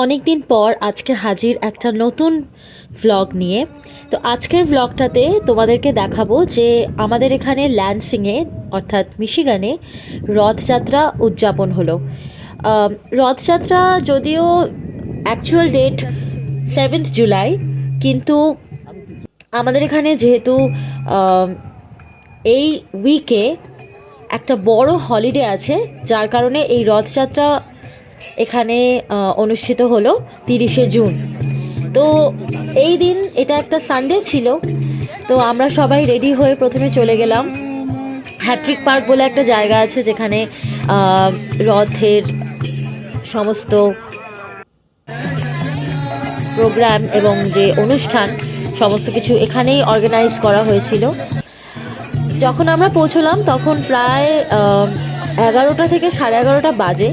অনেক দিন পর আজকে হাজির একটা নতুন ভ্লগ নিয়ে। তো আজকের ভ্লগটাতে তোমাদেরকে দেখাবো যে আমাদের এখানে ল্যান্সিংয়ে অর্থাৎ মিশিগানে রথযাত্রা উদযাপন হলো। রথযাত্রা যদিও অ্যাকচুয়াল ডেট সেভেন্থ জুলাই কিন্তু আমাদের এখানে যেহেতু এই উইকে একটা বড় হলিডে আছে, যার কারণে এই রথযাত্রা এখানে অনুষ্ঠিত হলো তিরিশে জুন। তো এই দিন এটা একটা সানডে ছিল। তো আমরা সবাই রেডি হয়ে প্রথমে চলে গেলাম। হ্যাট্রিক পার্ক বলে একটা জায়গা আছে যেখানে রথের সমস্ত প্রোগ্রাম এবং যে অনুষ্ঠান, সমস্ত কিছু এখানেই অর্গানাইজ করা হয়েছিল। যখন আমরা পৌঁছলাম তখন প্রায় এগারোটা থেকে সাড়ে এগারোটা বাজে।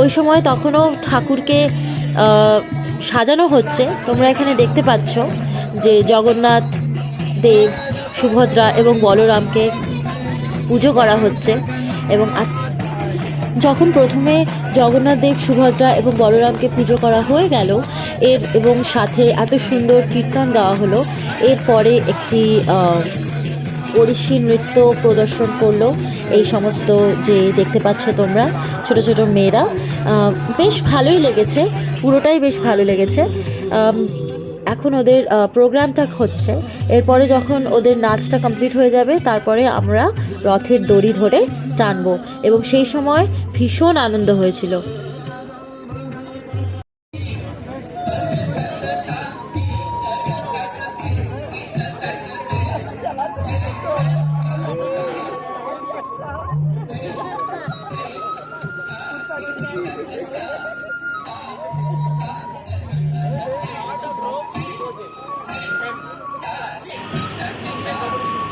ওই সময় তখনও ঠাকুরকে সাজানো হচ্ছে। তোমরা এখানে দেখতে পাচ্ছ যে জগন্নাথ, দেব, সুভদ্রা এবং বলরামকে পুজো করা হচ্ছে এবং যখন প্রথমে জগন্নাথ, দেব, সুভদ্রা এবং বলরামকে পুজো করা হয়ে গেল, এর এবং সাথে এত সুন্দর কীর্তন দেওয়া হলো এরপরে একটি ওড়িশি নৃত্য প্রদর্শন করল। এই সমস্ত যে দেখতে পাচ্ছ তোমরা ছোট ছোট মেয়েরা বেশ ভালোই লেগেছে, পুরোটাই বেশ ভালো লেগেছে। এখন ওদের প্রোগ্রামটা হচ্ছে। এরপরে যখন ওদের নাচটা কমপ্লিট হয়ে যাবে, তারপরে আমরা রথের দড়ি ধরে টানবো। এবং সেই সময় ভীষণ আনন্দ হয়েছিল।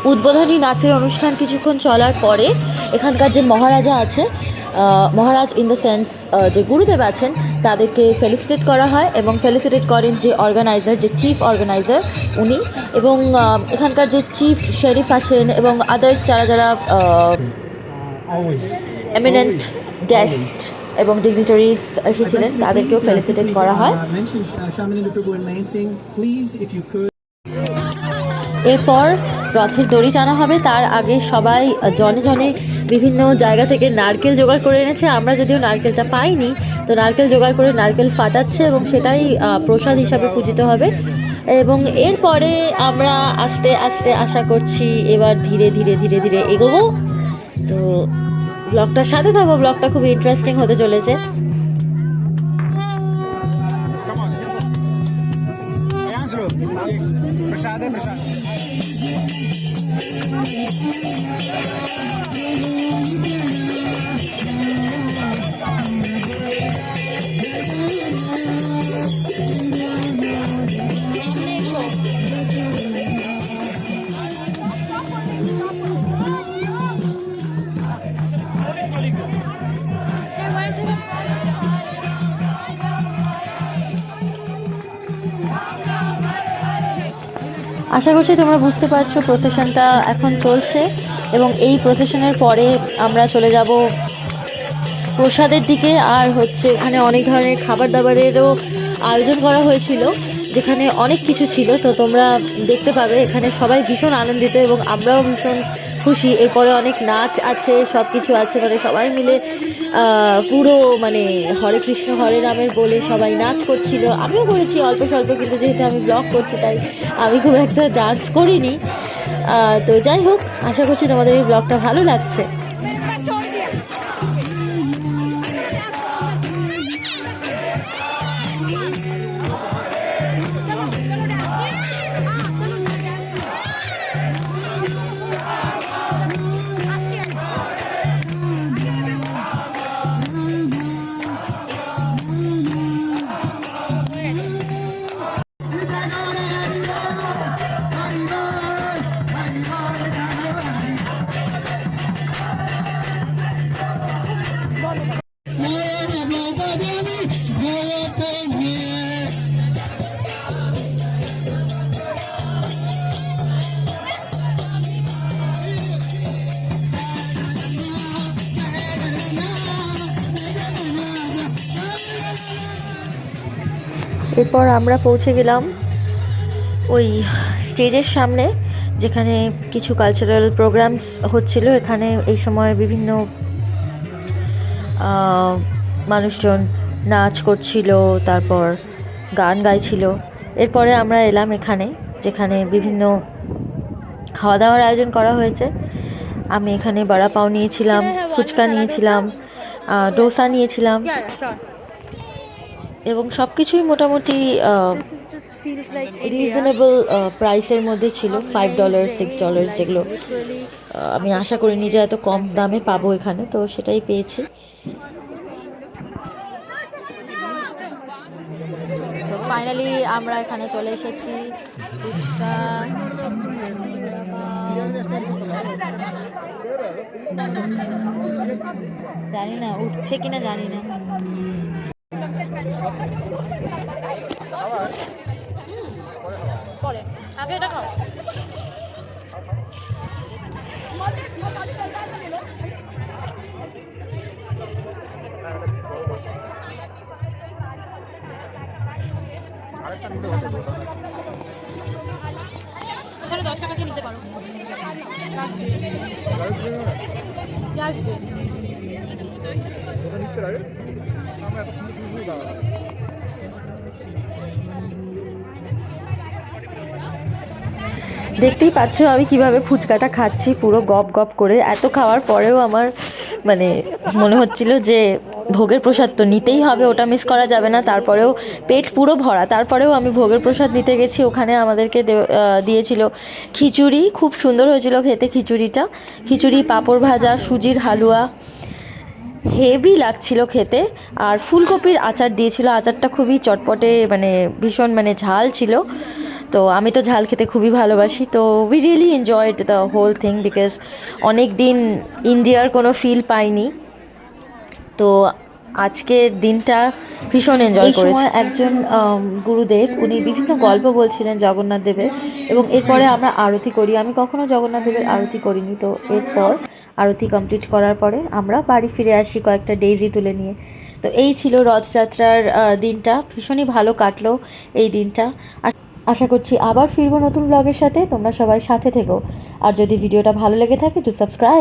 উদ্বোধনী নাচের অনুষ্ঠান কিছুক্ষণ চলার পরে এখানকার যে মহারাজা আছে মহারাজ ইন দ্য সেন্স যে গুরুদেব আছেন তাদেরকে ফেলিসিটেট করা হয় এবং ফেলিসিটেট করেন যে অর্গানাইজার যে চিফ অর্গানাইজার উনি এবং এখানকার যে চিফ শেরিফ আছেন এবং আদার্স যারা যারা. এমিনেন্ট গেস্ট এবং ডিগনিটারিজ এসেছিলেন তাদেরকেও ফেলিসিটেট করা হয় Uh, uh. এরপর রথের দড়ি টানা হবে। তার আগে সবাই জনে জনে বিভিন্ন জায়গা থেকে নারকেল জোগাড় করে এনেছে। আমরা যদিও নারকেলটা পাইনি, তো নারকেল জোগাড় করে নারকেল ফাটাচ্ছে এবং সেটাই প্রসাদ হিসাবে পূজিত হবে। এবং এরপরে আমরা আস্তে আস্তে আশা করছি এবার ধীরে ধীরে ধীরে ধীরে এগোবো। তো ব্লগটার সাথে থাকো ব্লগটা খুব ইন্টারেস্টিং হতে চলেছে। प्रसाद है प्रसाद। আশা করছি তোমরা বুঝতে পারছ প্রসেশনটা এখন চলছে এবং এই প্রসেশনের পরে আমরা চলে যাব প্রসাদের দিকে আর হচ্ছে এখানে অনেক ধরনের খাবার দাবারেরও আয়োজন করা হয়েছিল, যেখানে অনেক কিছু ছিল। তো তোমরা দেখতে পাবে, এখানে সবাই ভীষণ আনন্দিত এবং আমরাও ভীষণ খুশি, এরপরে অনেক নাচ আছে সব কিছু আছে মানে সবাই মিলে পুরো মানে হরে কৃষ্ণ, হরে রামের বলে সবাই নাচ করছিল। আমিও করেছি অল্প স্বল্প, কিন্তু যেহেতু আমি ব্লগ করছি, তাই আমি খুব একটা ডান্স করিনি। তো যাই হোক, আশা করছি তোমাদের এই ব্লগটা ভালো লাগছে। এরপর আমরা পৌঁছে গেলাম ওই স্টেজের সামনে, যেখানে কিছু কালচারাল প্রোগ্রামস হচ্ছিল। এখানে এই সময় বিভিন্ন মানুষজন নাচ করছিল, তারপর গান গাইছিল। এরপরে আমরা এলাম এখানে, যেখানে বিভিন্ন খাওয়া দাওয়ার আয়োজন করা হয়েছে। আমি এখানে বড়া পাও নিয়েছিলাম, ফুচকা নিয়েছিলাম ডোসা নিয়েছিলাম। এবং সব কিছুই মোটামুটি রিজনেবল প্রাইসের মধ্যে ছিল ফাইভ ডলার সিক্স ডলার যেগুলো আমি আশা করিনি যে এত কম দামে পাবো এখানে তো সেটাই পেয়েছি। সো ফাইনালি আমরা এখানে চলে এসেছি। ফুচকা জানি না উঠছে কিনা জানি না। পরে আগে এটা দশ টাকা দিয়ে নিতে পারো। রাখবে দেখতেই পাচ্ছ আমি কীভাবে ফুচকাটা খাচ্ছি, পুরো গপ গপ করে। এত খাওয়ার পরেও আমার মানে মনে হচ্ছিল যে ভোগের প্রসাদ তো নিতেই হবে, ওটা মিস করা যাবে না। তারপরেও পেট পুরো ভরা। তারপরেও আমি ভোগের প্রসাদ নিতে গেছি, ওখানে আমাদেরকে দিয়েছিল খিচুড়ি। খুব সুন্দর হয়েছিল খেতে খিচুড়িটা। খিচুড়ি, পাঁপড় ভাজা, সুজির হালুয়া। হেভি লাগছিল খেতে আর ফুলকপির আচার দিয়েছিল আচারটা খুবই চটপটে মানে ভীষণ মানে ঝাল ছিল। তো আমি তো ঝাল খেতে খুবই ভালোবাসি। তো we really enjoyed the whole thing because অনেক দিন ইন্ডিয়ার কোনো ফিল পাইনি। তো আজকের দিনটা ভীষণ এনজয় করেছি। একজন গুরুদেব উনি বিভিন্ন গল্প বলছিলেন জগন্নাথ দেবের এবং এরপরে আমরা আরতি করি। আমি কখনো জগন্নাথ দেবের আরতি করিনি তো এরপর আরতি কমপ্লিট করার পরে আমরা বাড়ি ফিরে আসি কয়েকটা ডেইজি তুলে নিয়ে। তো এই ছিল রথযাত্রার দিনটা। ভীষণই ভালো কাটলো এই দিনটা। আশা করছি আবার ফিরবো নতুন ব্লগের সাথে। তোমরা সবাই সাথে থেকো। আর যদি ভিডিওটা ভালো লেগে থাকে টু সাবস্ক্রাইব